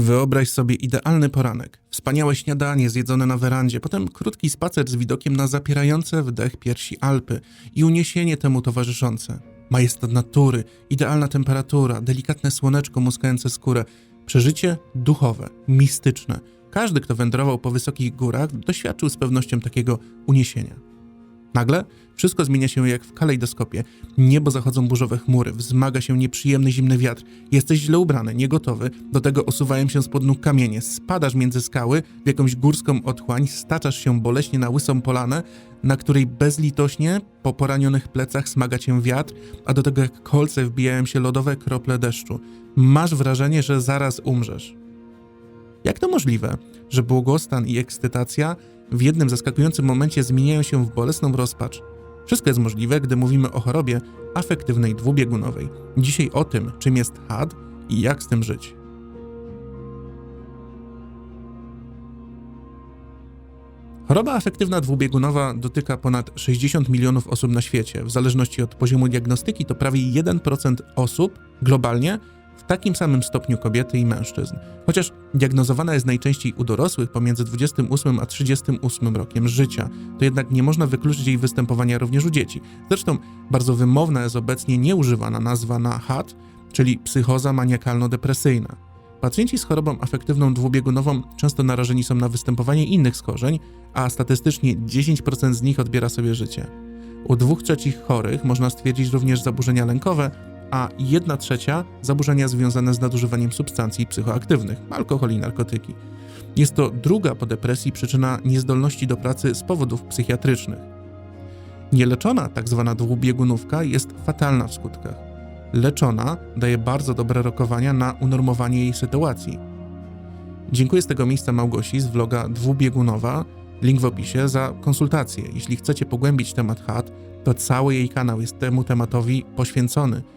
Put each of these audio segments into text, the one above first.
Wyobraź sobie idealny poranek, wspaniałe śniadanie zjedzone na werandzie, potem krótki spacer z widokiem na zapierające wdech piersi Alpy i uniesienie temu towarzyszące. Majestat natury, idealna temperatura, delikatne słoneczko muskające skórę, przeżycie duchowe, mistyczne. Każdy, kto wędrował po wysokich górach, doświadczył z pewnością takiego uniesienia. Nagle wszystko zmienia się jak w kalejdoskopie. Niebo zachodzą burzowe chmury, wzmaga się nieprzyjemny zimny wiatr. Jesteś źle ubrany, niegotowy, do tego osuwają się spod nóg kamienie. Spadasz między skały w jakąś górską otchłań, staczasz się boleśnie na łysą polanę, na której bezlitośnie po poranionych plecach smaga cię wiatr, a do tego jak kolce wbijają się lodowe krople deszczu. Masz wrażenie, że zaraz umrzesz. Jak to możliwe, że błogostan i ekscytacja w jednym zaskakującym momencie zmieniają się w bolesną rozpacz? Wszystko jest możliwe, gdy mówimy o chorobie afektywnej dwubiegunowej. Dzisiaj o tym, czym jest HAD i jak z tym żyć. Choroba afektywna dwubiegunowa dotyka ponad 60 milionów osób na świecie. W zależności od poziomu diagnostyki to prawie 1% osób globalnie, w takim samym stopniu kobiety i mężczyzn. Chociaż diagnozowana jest najczęściej u dorosłych pomiędzy 28 a 38 rokiem życia, to jednak nie można wykluczyć jej występowania również u dzieci. Zresztą bardzo wymowna jest obecnie nieużywana nazwa na HAD, czyli psychoza maniakalno-depresyjna. Pacjenci z chorobą afektywną dwubiegunową często narażeni są na występowanie innych schorzeń, a statystycznie 10% z nich odbiera sobie życie. U dwóch trzecich chorych można stwierdzić również zaburzenia lękowe, a 1 trzecia zaburzenia związane z nadużywaniem substancji psychoaktywnych, alkohol i narkotyki. Jest to druga po depresji przyczyna niezdolności do pracy z powodów psychiatrycznych. Nieleczona tzw. Tak dwubiegunówka jest fatalna w skutkach. Leczona daje bardzo dobre rokowania na unormowanie jej sytuacji. Dziękuję z tego miejsca Małgosi z vloga Dwubiegunowa, link w opisie, za konsultację. Jeśli chcecie pogłębić temat HAD, to cały jej kanał jest temu tematowi poświęcony –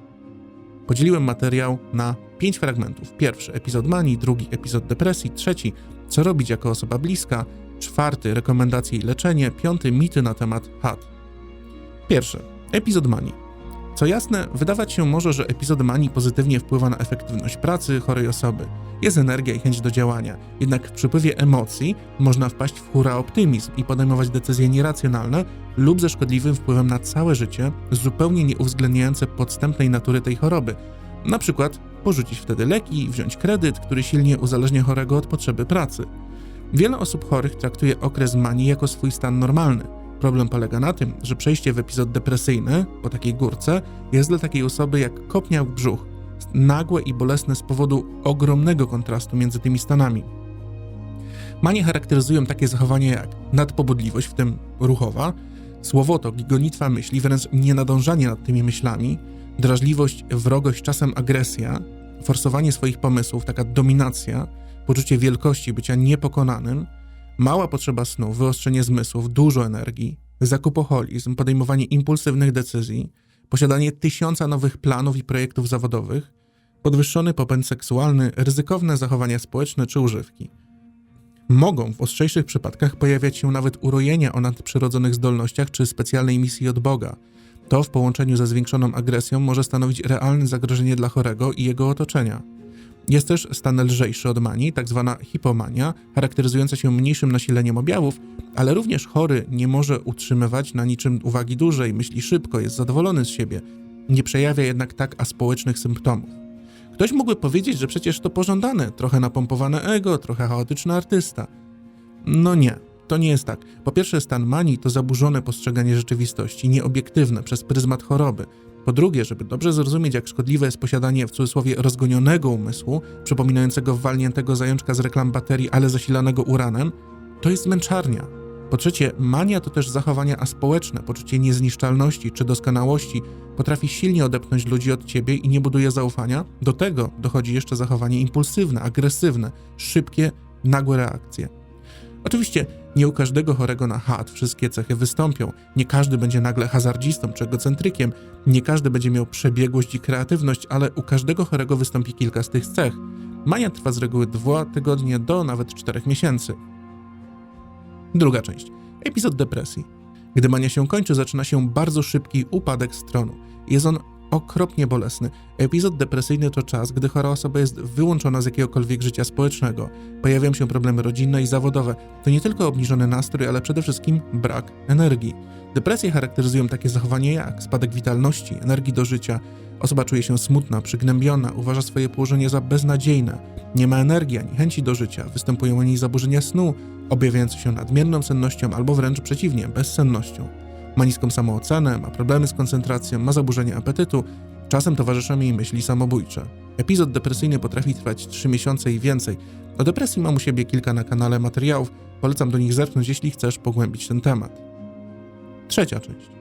Podzieliłem materiał na pięć fragmentów. Pierwszy epizod manii, drugi epizod depresji, trzeci co robić jako osoba bliska, czwarty rekomendacje i leczenie, piąty mity na temat HAD. Pierwszy epizod manii. Co jasne, wydawać się może, że epizod manii pozytywnie wpływa na efektywność pracy chorej osoby. Jest energia i chęć do działania, jednak w przypływie emocji można wpaść w hura optymizm i podejmować decyzje nieracjonalne lub ze szkodliwym wpływem na całe życie, zupełnie nie uwzględniające podstępnej natury tej choroby. Na przykład porzucić wtedy leki, wziąć kredyt, który silnie uzależnia chorego od potrzeby pracy. Wiele osób chorych traktuje okres manii jako swój stan normalny Problem polega na tym, że przejście w epizod depresyjny po takiej górce jest dla takiej osoby jak kopnia w brzuch, nagłe i bolesne z powodu ogromnego kontrastu między tymi stanami. Manie charakteryzują takie zachowania jak nadpobudliwość, w tym ruchowa, słowotok i gonitwa myśli, wręcz nienadążanie nad tymi myślami, drażliwość, wrogość, czasem agresja, forsowanie swoich pomysłów, taka dominacja, poczucie wielkości, bycia niepokonanym – Mała potrzeba snu, wyostrzenie zmysłów, dużo energii, zakupoholizm, podejmowanie impulsywnych decyzji, posiadanie tysiąca nowych planów i projektów zawodowych, podwyższony popęd seksualny, ryzykowne zachowania społeczne czy używki. Mogą w ostrzejszych przypadkach pojawiać się nawet urojenia o nadprzyrodzonych zdolnościach czy specjalnej misji od Boga. To w połączeniu ze zwiększoną agresją może stanowić realne zagrożenie dla chorego i jego otoczenia. Jest też stan lżejszy od manii, tak zwana hipomania, charakteryzująca się mniejszym nasileniem objawów, ale również chory nie może utrzymywać na niczym uwagi dłużej, myśli szybko, jest zadowolony z siebie, nie przejawia jednak tak aspołecznych symptomów. Ktoś mógłby powiedzieć, że przecież to pożądane, trochę napompowane ego, trochę chaotyczny artysta. No nie, to nie jest tak. Po pierwsze, stan manii to zaburzone postrzeganie rzeczywistości, nieobiektywne przez pryzmat choroby, po drugie, żeby dobrze zrozumieć, jak szkodliwe jest posiadanie w cudzysłowie rozgonionego umysłu, przypominającego walniętego zajączka z reklam baterii, ale zasilanego uranem, to jest zmęczarnia. Po trzecie, mania to też zachowania aspołeczne, poczucie niezniszczalności czy doskonałości potrafi silnie odepchnąć ludzi od ciebie i nie buduje zaufania. Do tego dochodzi jeszcze zachowanie impulsywne, agresywne, szybkie, nagłe reakcje. Oczywiście nie u każdego chorego na HAD wszystkie cechy wystąpią. Nie każdy będzie nagle hazardzistą czy egocentrykiem, nie każdy będzie miał przebiegłość i kreatywność, ale u każdego chorego wystąpi kilka z tych cech. Mania trwa z reguły dwa tygodnie do nawet czterech miesięcy. Druga część. Epizod depresji. Gdy mania się kończy, zaczyna się bardzo szybki upadek stronu. Jest on okropnie bolesny. Epizod depresyjny to czas, gdy chora osoba jest wyłączona z jakiegokolwiek życia społecznego. Pojawiają się problemy rodzinne i zawodowe. To nie tylko obniżony nastrój, ale przede wszystkim brak energii. Depresje charakteryzują takie zachowania jak spadek witalności, energii do życia. Osoba czuje się smutna, przygnębiona, uważa swoje położenie za beznadziejne. Nie ma energii ani chęci do życia, występują u niej zaburzenia snu, objawiające się nadmierną sennością albo wręcz przeciwnie, bezsennością. Ma niską samoocenę, ma problemy z koncentracją, ma zaburzenie apetytu, czasem towarzyszą jej myśli samobójcze. Epizod depresyjny potrafi trwać 3 miesiące i więcej. O depresji mam u siebie kilka na kanale materiałów, polecam do nich zerknąć, jeśli chcesz pogłębić ten temat. Trzecia część.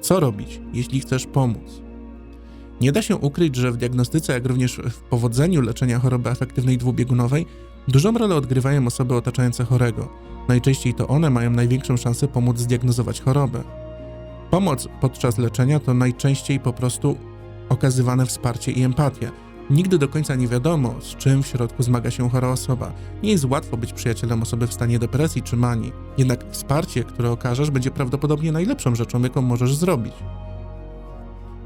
Co robić, jeśli chcesz pomóc? Nie da się ukryć, że w diagnostyce, jak również w powodzeniu leczenia choroby afektywnej dwubiegunowej dużą rolę odgrywają osoby otaczające chorego. Najczęściej to one mają największą szansę pomóc zdiagnozować chorobę. Pomoc podczas leczenia to najczęściej po prostu okazywane wsparcie i empatia. Nigdy do końca nie wiadomo, z czym w środku zmaga się chora osoba. Nie jest łatwo być przyjacielem osoby w stanie depresji czy manii. Jednak wsparcie, które okażesz, będzie prawdopodobnie najlepszą rzeczą, jaką możesz zrobić.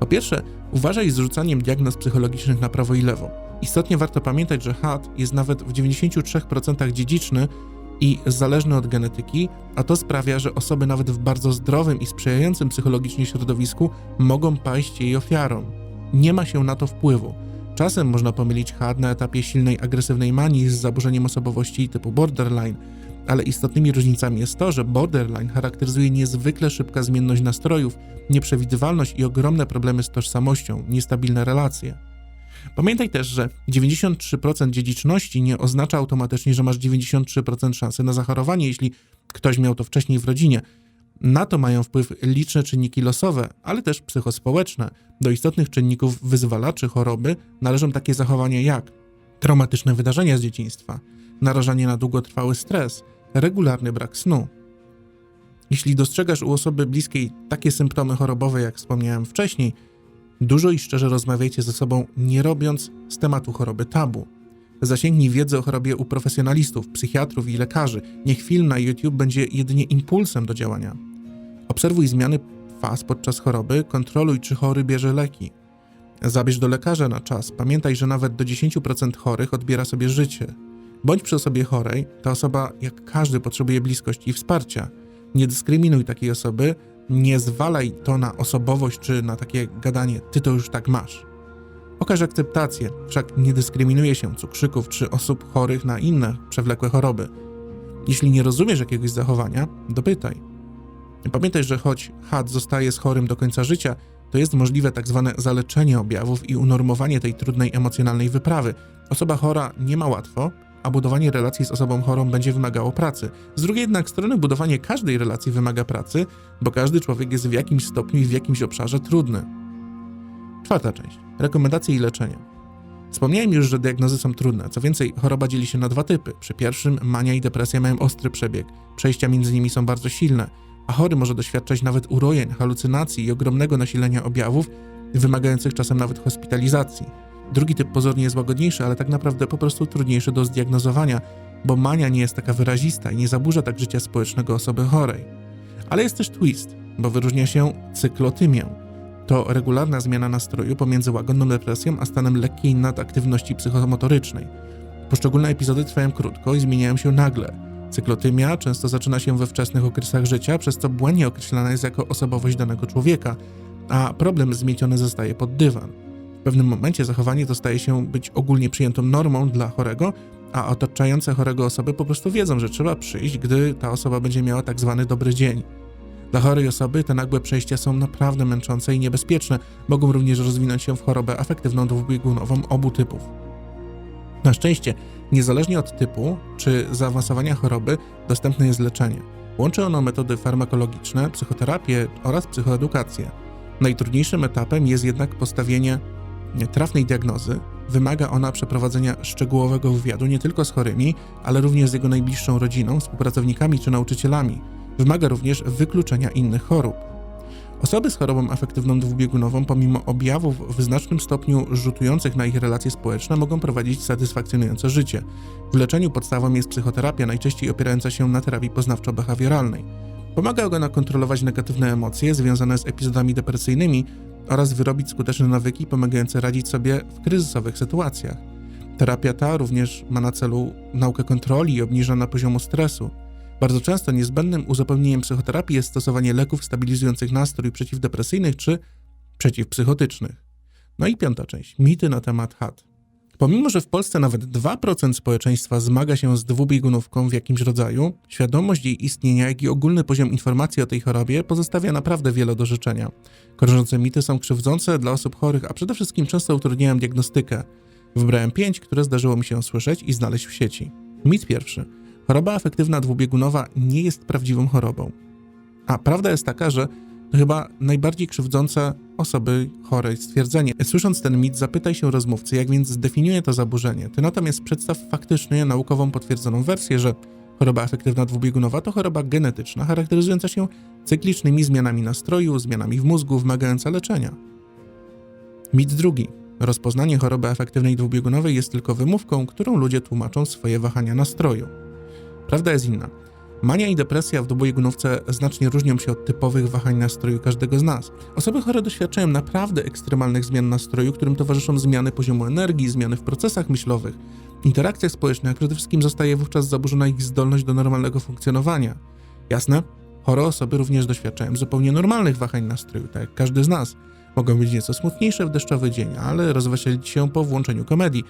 Po pierwsze, uważaj z rzucaniem diagnoz psychologicznych na prawo i lewo. Istotnie warto pamiętać, że HAD jest nawet w 93% dziedziczny i zależny od genetyki, a to sprawia, że osoby nawet w bardzo zdrowym i sprzyjającym psychologicznie środowisku mogą paść jej ofiarą. Nie ma się na to wpływu. Czasem można pomylić HAD na etapie silnej agresywnej manii z zaburzeniem osobowości typu borderline, ale istotnymi różnicami jest to, że borderline charakteryzuje niezwykle szybka zmienność nastrojów, nieprzewidywalność i ogromne problemy z tożsamością, niestabilne relacje. Pamiętaj też, że 93% dziedziczności nie oznacza automatycznie, że masz 93% szansy na zachorowanie, jeśli ktoś miał to wcześniej w rodzinie. Na to mają wpływ liczne czynniki losowe, ale też psychospołeczne. Do istotnych czynników wyzwalaczy choroby należą takie zachowania jak traumatyczne wydarzenia z dzieciństwa, narażanie na długotrwały stres, regularny brak snu. Jeśli dostrzegasz u osoby bliskiej takie symptomy chorobowe, jak wspomniałem wcześniej, dużo i szczerze rozmawiajcie ze sobą, nie robiąc z tematu choroby tabu. Zasięgnij wiedzy o chorobie u profesjonalistów, psychiatrów i lekarzy. Niech film na YouTube będzie jedynie impulsem do działania. Obserwuj zmiany faz podczas choroby, kontroluj, czy chory bierze leki. Zabierz do lekarza na czas. Pamiętaj, że nawet do 10% chorych odbiera sobie życie. Bądź przy osobie chorej, ta osoba, jak każdy, potrzebuje bliskości i wsparcia. Nie dyskryminuj takiej osoby, nie zwalaj to na osobowość czy na takie gadanie, ty to już tak masz. Okaż akceptację, wszak nie dyskryminuje się cukrzyków czy osób chorych na inne przewlekłe choroby. Jeśli nie rozumiesz jakiegoś zachowania, dopytaj. Pamiętaj, że choć HAD zostaje z chorym do końca życia, to jest możliwe tak zwane zaleczenie objawów i unormowanie tej trudnej emocjonalnej wyprawy. Osoba chora nie ma łatwo, a budowanie relacji z osobą chorą będzie wymagało pracy. Z drugiej jednak strony budowanie każdej relacji wymaga pracy, bo każdy człowiek jest w jakimś stopniu i w jakimś obszarze trudny. Czwarta część. Rekomendacje i leczenie. Wspomniałem już, że diagnozy są trudne. Co więcej, choroba dzieli się na dwa typy. Przy pierwszym mania i depresja mają ostry przebieg. Przejścia między nimi są bardzo silne, a chory może doświadczać nawet urojeń, halucynacji i ogromnego nasilenia objawów, wymagających czasem nawet hospitalizacji. Drugi typ pozornie jest łagodniejszy, ale tak naprawdę po prostu trudniejszy do zdiagnozowania, bo mania nie jest taka wyrazista i nie zaburza tak życia społecznego osoby chorej. Ale jest też twist, bo wyróżnia się cyklotymię. To regularna zmiana nastroju pomiędzy łagodną depresją a stanem lekkiej nadaktywności psychomotorycznej. Poszczególne epizody trwają krótko i zmieniają się nagle. Cyklotymia często zaczyna się we wczesnych okresach życia, przez co błędnie określana jest jako osobowość danego człowieka, a problem zmieciony zostaje pod dywan. W pewnym momencie zachowanie to staje się być ogólnie przyjętą normą dla chorego, a otaczające chorego osoby po prostu wiedzą, że trzeba przyjść, gdy ta osoba będzie miała tak zwany dobry dzień. Dla chorej osoby te nagłe przejścia są naprawdę męczące i niebezpieczne, mogą również rozwinąć się w chorobę afektywną dwubiegunową obu typów. Na szczęście, niezależnie od typu czy zaawansowania choroby, dostępne jest leczenie. Łączy ono metody farmakologiczne, psychoterapię oraz psychoedukację. Najtrudniejszym etapem jest jednak postawienie trafnej diagnozy. Wymaga ona przeprowadzenia szczegółowego wywiadu nie tylko z chorymi, ale również z jego najbliższą rodziną, współpracownikami czy nauczycielami. Wymaga również wykluczenia innych chorób. Osoby z chorobą afektywną dwubiegunową, pomimo objawów w znacznym stopniu rzutujących na ich relacje społeczne, mogą prowadzić satysfakcjonujące życie. W leczeniu podstawą jest psychoterapia, najczęściej opierająca się na terapii poznawczo-behawioralnej. Pomaga ona kontrolować negatywne emocje związane z epizodami depresyjnymi, oraz wyrobić skuteczne nawyki pomagające radzić sobie w kryzysowych sytuacjach. Terapia ta również ma na celu naukę kontroli i obniżania poziomu stresu. Bardzo często niezbędnym uzupełnieniem psychoterapii jest stosowanie leków stabilizujących nastrój przeciwdepresyjnych czy przeciwpsychotycznych. No i piąta część mity na temat HAT. Pomimo, że w Polsce nawet 2% społeczeństwa zmaga się z dwubiegunówką w jakimś rodzaju, świadomość jej istnienia, jak i ogólny poziom informacji o tej chorobie pozostawia naprawdę wiele do życzenia. Krążące mity są krzywdzące dla osób chorych, a przede wszystkim często utrudniają diagnostykę. Wybrałem pięć, które zdarzyło mi się słyszeć i znaleźć w sieci. Mit pierwszy. Choroba afektywna dwubiegunowa nie jest prawdziwą chorobą. A prawda jest taka, że to chyba najbardziej krzywdzące osoby chorej stwierdzenie. Słysząc ten mit, zapytaj się rozmówcy, jak więc zdefiniuje to zaburzenie. Ty natomiast przedstaw faktycznie naukową potwierdzoną wersję, że choroba afektywna dwubiegunowa to choroba genetyczna, charakteryzująca się cyklicznymi zmianami nastroju, zmianami w mózgu, wymagająca leczenia. Mit drugi. Rozpoznanie choroby afektywnej dwubiegunowej jest tylko wymówką, którą ludzie tłumaczą swoje wahania nastroju. Prawda jest inna. Mania i depresja w dwubiegunówce znacznie różnią się od typowych wahań nastroju każdego z nas. Osoby chore doświadczają naprawdę ekstremalnych zmian nastroju, którym towarzyszą zmiany poziomu energii, zmiany w procesach myślowych, interakcjach społecznych, a przede wszystkim zostaje wówczas zaburzona ich zdolność do normalnego funkcjonowania. Jasne? Chore osoby również doświadczają zupełnie normalnych wahań nastroju, tak jak każdy z nas. Mogą być nieco smutniejsze w deszczowy dzień, ale rozweselić się po włączeniu komedii.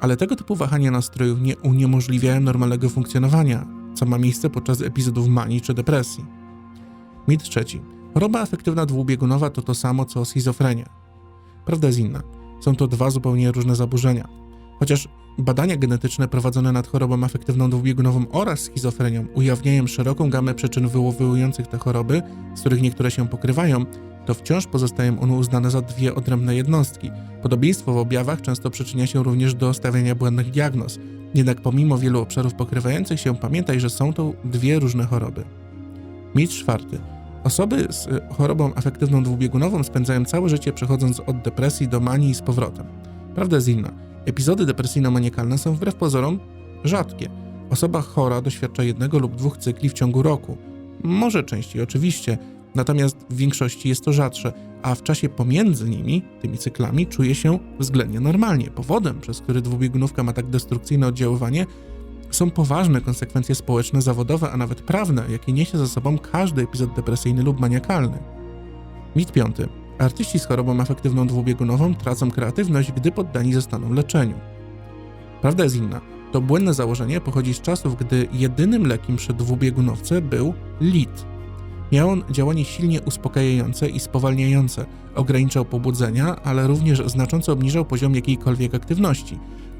Ale tego typu wahania nastrojów nie uniemożliwiają normalnego funkcjonowania, co ma miejsce podczas epizodów manii czy depresji. Mit trzeci. Choroba afektywna dwubiegunowa to to samo co schizofrenia. Prawda jest inna. Są to dwa zupełnie różne zaburzenia. Chociaż badania genetyczne prowadzone nad chorobą afektywną dwubiegunową oraz schizofrenią ujawniają szeroką gamę przyczyn wywołujących te choroby, z których niektóre się pokrywają, to wciąż pozostają one uznane za dwie odrębne jednostki. Podobieństwo w objawach często przyczynia się również do stawiania błędnych diagnoz. Jednak pomimo wielu obszarów pokrywających się, pamiętaj, że są to dwie różne choroby. Mit czwarty. Osoby z y, chorobą afektywną dwubiegunową spędzają całe życie przechodząc od depresji do manii i z powrotem. Prawda jest inna. Epizody depresyjno-maniakalne są wbrew pozorom rzadkie. Osoba chora doświadcza jednego lub dwóch cykli w ciągu roku. Może częściej, oczywiście, natomiast w większości jest to rzadsze, a w czasie pomiędzy nimi, tymi cyklami, czuje się względnie normalnie. Powodem, przez który dwubiegunówka ma tak destrukcyjne oddziaływanie, są poważne konsekwencje społeczne, zawodowe, a nawet prawne, jakie niesie ze sobą każdy epizod depresyjny lub maniakalny. Mit piąty. Artyści z chorobą afektywną dwubiegunową tracą kreatywność, gdy poddani zostaną leczeniu. Prawda jest inna. To błędne założenie pochodzi z czasów, gdy jedynym lekiem przy dwubiegunowce był lit. Miał on działanie silnie uspokajające i spowalniające, ograniczał pobudzenia, ale również znacząco obniżał poziom jakiejkolwiek aktywności.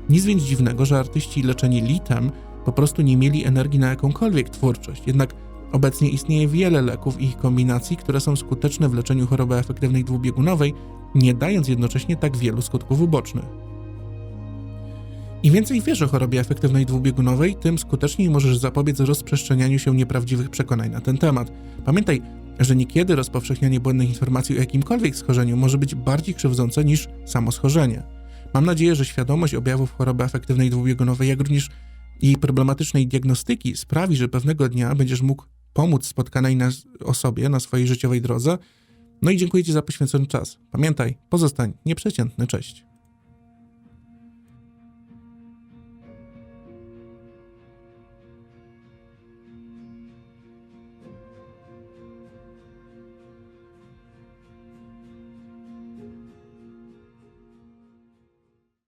Nic więc dziwnego, że artyści leczeni litem po prostu nie mieli energii na jakąkolwiek twórczość. Jednak obecnie istnieje wiele leków i ich kombinacji, które są skuteczne w leczeniu choroby afektywnej dwubiegunowej, nie dając jednocześnie tak wielu skutków ubocznych. Im więcej wiesz o chorobie afektywnej dwubiegunowej, tym skuteczniej możesz zapobiec rozprzestrzenianiu się nieprawdziwych przekonań na ten temat. Pamiętaj, że niekiedy rozpowszechnianie błędnych informacji o jakimkolwiek schorzeniu może być bardziej krzywdzące niż samo schorzenie. Mam nadzieję, że świadomość objawów choroby afektywnej dwubiegunowej, jak również jej problematycznej diagnostyki sprawi, że pewnego dnia będziesz mógł pomóc spotkanej na osobie na swojej życiowej drodze. No i dziękuję Ci za poświęcony czas. Pamiętaj, pozostań nieprzeciętny. Cześć.